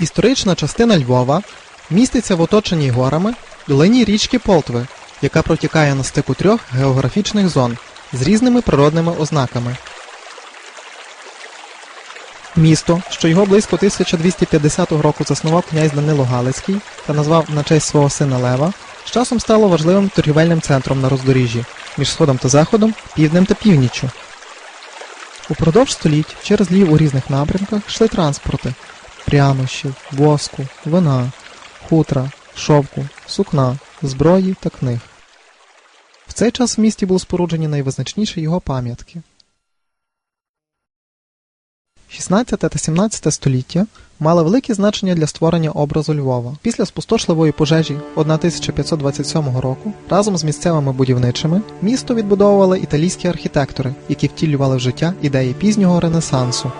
Історична частина Львова міститься в оточенні горами долині річки Полтви, яка протікає на стику трьох географічних зон з різними природними ознаками. Місто, що його близько 1250 року заснував князь Данило Галицький та назвав на честь свого сина Лева, з часом стало важливим торгівельним центром на роздоріжжі між сходом та заходом, півднем та північчю. Упродовж століть через Львів у різних напрямках йшли транспорти прянощів, воску, вина, хутра, шовку, сукна, зброї та книг. В цей час в місті були споруджені найвизначніші його пам'ятки. 16 та 17 століття мали велике значення для створення образу Львова. Після спустошливої пожежі 1527 року разом з місцевими будівничими місто відбудовували італійські архітектори, які втілювали в життя ідеї пізнього ренесансу.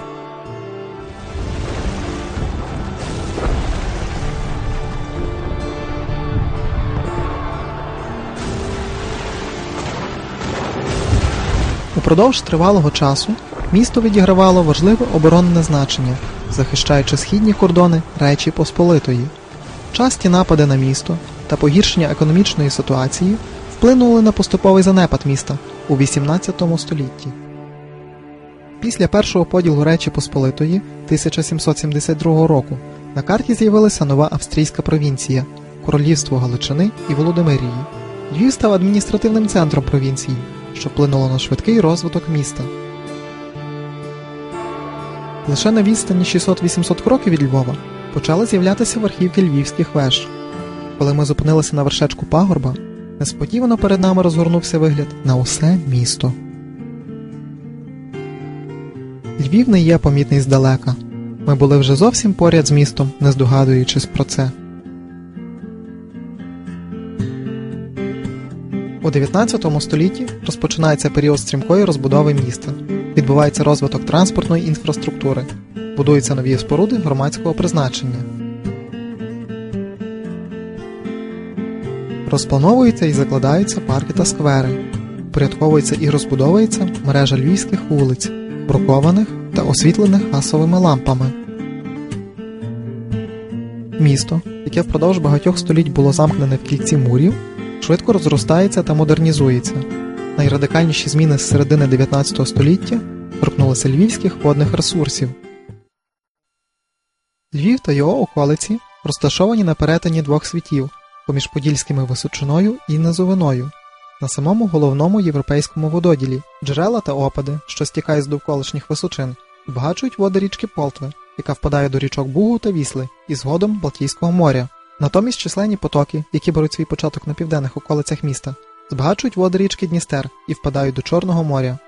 Упродовж тривалого часу місто відігравало важливе оборонне значення, захищаючи східні кордони Речі Посполитої. Часті напади на місто та погіршення економічної ситуації вплинули на поступовий занепад міста у XVIII столітті. Після першого поділу Речі Посполитої 1772 року на карті з'явилася нова австрійська провінція Королівство Галичини і Володимирії. Львів став адміністративним центром провінції, що вплинуло на швидкий розвиток міста. Лише на відстані 600-800 кроків від Львова почали з'являтися верхівки львівських веж. Коли ми зупинилися на вершечку пагорба, несподівано перед нами розгорнувся вигляд на усе місто. Львів не є помітний здалека. Ми були вже зовсім поряд з містом, не здогадуючись про це. У 19 столітті розпочинається період стрімкої розбудови міста. Відбувається розвиток транспортної інфраструктури, будуються нові споруди громадського призначення. Розплановуються і закладаються парки та сквери, порядковується і розбудовується мережа львівських вулиць, брукованих та освітлених гасовими лампами. Місто, яке впродовж багатьох століть було замкнене в кільці мурів, швидко розростається та модернізується. Найрадикальніші зміни з середини 19 століття торкнулися львівських водних ресурсів. Львів та його околиці розташовані на перетині двох світів поміж Подільськими височиною і Низовиною, на самому головному європейському вододілі джерела та опади, що стікають з довколишніх височин, збагачують води річки Полтви, яка впадає до річок Бугу та Вісли і згодом Балтійського моря. Натомість численні потоки, які беруть свій початок на південних околицях міста, збагачують води річки Дністер і впадають до Чорного моря.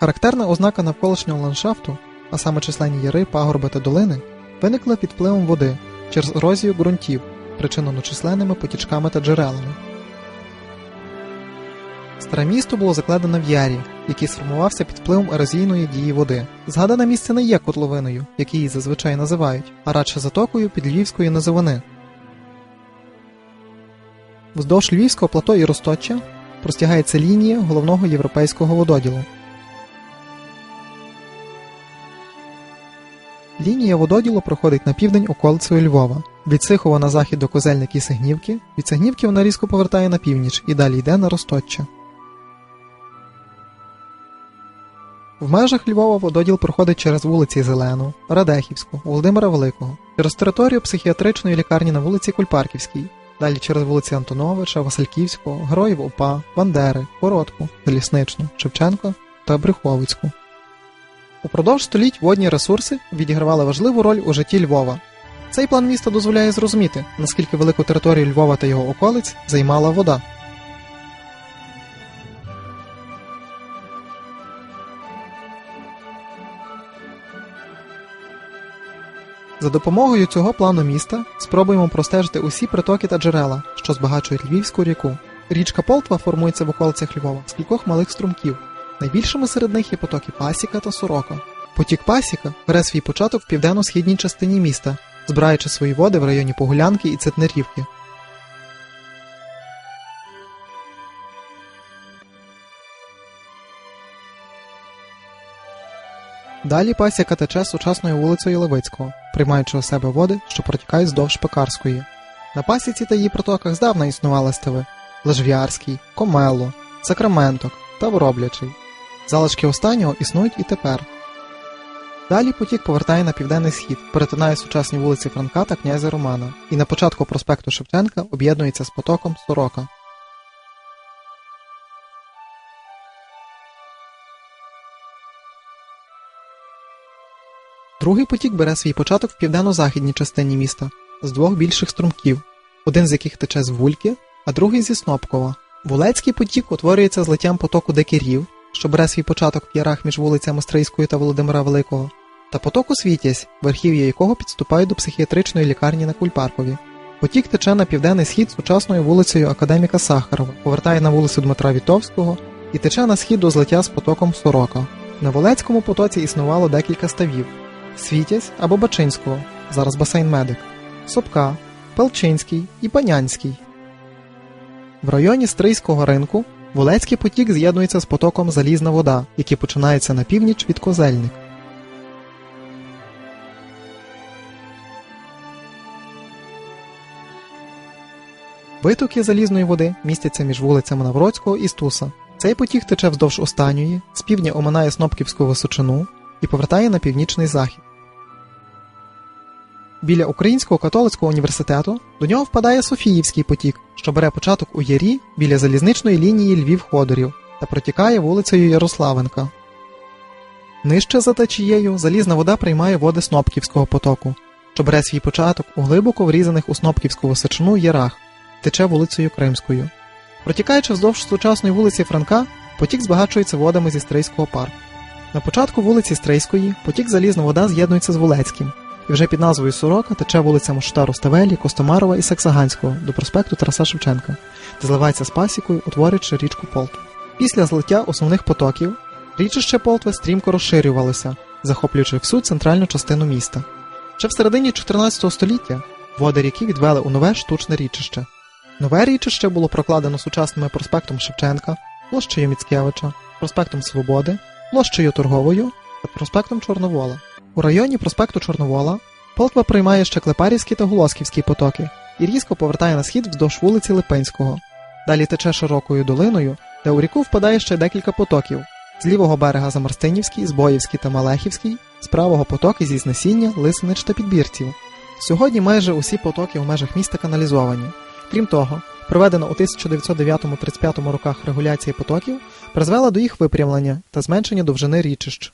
Характерна ознака навколишнього ландшафту, а саме численні яри, пагорби та долини, виникла під впливом води через ерозію ґрунтів, причинену численними потічками та джерелами. Старе місто було закладено в ярі, який сформувався під впливом ерозійної дії води. Згадане місце не є котловиною, як її зазвичай називають, а радше затокою під Львівської низовини. Вздовж Львівського плато і Росточчя простягається лінія головного європейського вододілу. Лінія вододілу проходить на південь околицею Львова. Від Сихова на захід до Козельник і Сигнівки, від Сигнівки вона різко повертає на північ і далі йде на Росточчя. В межах Львова вододіл проходить через вулиці Зелену, Радехівську, Володимира Великого, через територію психіатричної лікарні на вулиці Кульпарківській, далі через вулиці Антоновича, Васильківського, Героїв ОПА, Бандери, Коротку, Залісничну, Шевченка та Брюховицьку. Упродовж століть водні ресурси відігравали важливу роль у житті Львова. Цей план міста дозволяє зрозуміти, наскільки велику територію Львова та його околиць займала вода. За допомогою цього плану міста спробуємо простежити усі притоки та джерела, що збагачують Львівську ріку. Річка Полтва формується в околицях Львова з кількох малих струмків. Найбільшими серед них є потоки Пасіка та Сорока. Потік Пасіка бере свій початок в південно-східній частині міста, збираючи свої води в районі Погулянки і Цитнерівки. Далі пасіка тече сучасною вулицею Левицького, приймаючи у себе води, що протікають здовж Пекарської. На пасіці та її протоках здавна існували стиви Лежв'ярський, Комело, Сакраменток та Вороблячий. Залишки останнього існують і тепер. Далі потік повертає на південний схід, перетинає сучасні вулиці Франка та князя Романа, і на початку проспекту Шевченка об'єднується з потоком Сорока. Другий потік бере свій початок в південно-західній частині міста з двох більших струмків, один з яких тече з Вульки, а другий зі Снопкова. Вулецький потік утворюється злиттям потоку Декірів, що бере свій початок в ярах між вулицями Стрийською та Володимира Великого, та потоку Світязь, верхів'я якого підступають до психіатричної лікарні на Кульпаркові. Потік тече на південний схід сучасною вулицею Академіка Сахарова, повертає на вулицю Дмитра Вітовського і тече на схід до злиття з потоком Сорока. На Волецькому потоці існувало декілька ставів: Світязь або Бачинського, зараз басейн Медик, Сопка, Пелчинський і Панянський. В районі Стрийського ринку Волецький потік з'єднується з потоком Залізна вода, який починається на північ від Козельник. Витоки залізної води містяться між вулицями Навроцького і Стуса. Цей потік тече вздовж останньої, з півдня оминає Снопківську височину і повертає на північний захід. Біля Українського католицького університету до нього впадає Софіївський потік, що бере початок у Ярі біля залізничної лінії Львів-Ходорів та протікає вулицею Ярославенка. Нижче за течією залізна вода приймає води Снопківського потоку, що бере свій початок у глибоко врізаних у Снопківську височину ярах, тече вулицею Кримською. Протікаючи вздовж сучасної вулиці Франка, потік збагачується водами зі Стрийського парку. На початку вулиці Стрийської потік залізна вода з'єднується з Вулецьким, і вже під назвою Сорока тече вулицями Штару Ставелі, Костомарова і Саксаганського до проспекту Тараса Шевченка, де зливається з пасікою, утворюючи річку Полтву. Після злиття основних потоків річище Полтви стрімко розширювалося, захоплюючи всю центральну частину міста. Ще в середині 14 століття води ріки відвели у нове штучне річище. Нове річище було прокладено сучасними проспектом Шевченка, площею Міцкевича, проспектом Свободи, площею Торговою та проспектом Чорновола. У районі проспекту Чорновола Полтва приймає ще Клепарівські та Голосківські потоки і різко повертає на схід вздовж вулиці Липинського. Далі тече широкою долиною, де у ріку впадає ще декілька потоків з лівого берега Замарстинівський, Збоївський та Малехівський, з правого потоки зі Знесіння, Лисинич та Підбірців. Сьогодні майже усі потоки у межах міста каналізовані. Крім того, проведена у 1909-35 роках регуляція потоків призвела до їх випрямлення та зменшення довжини річищ.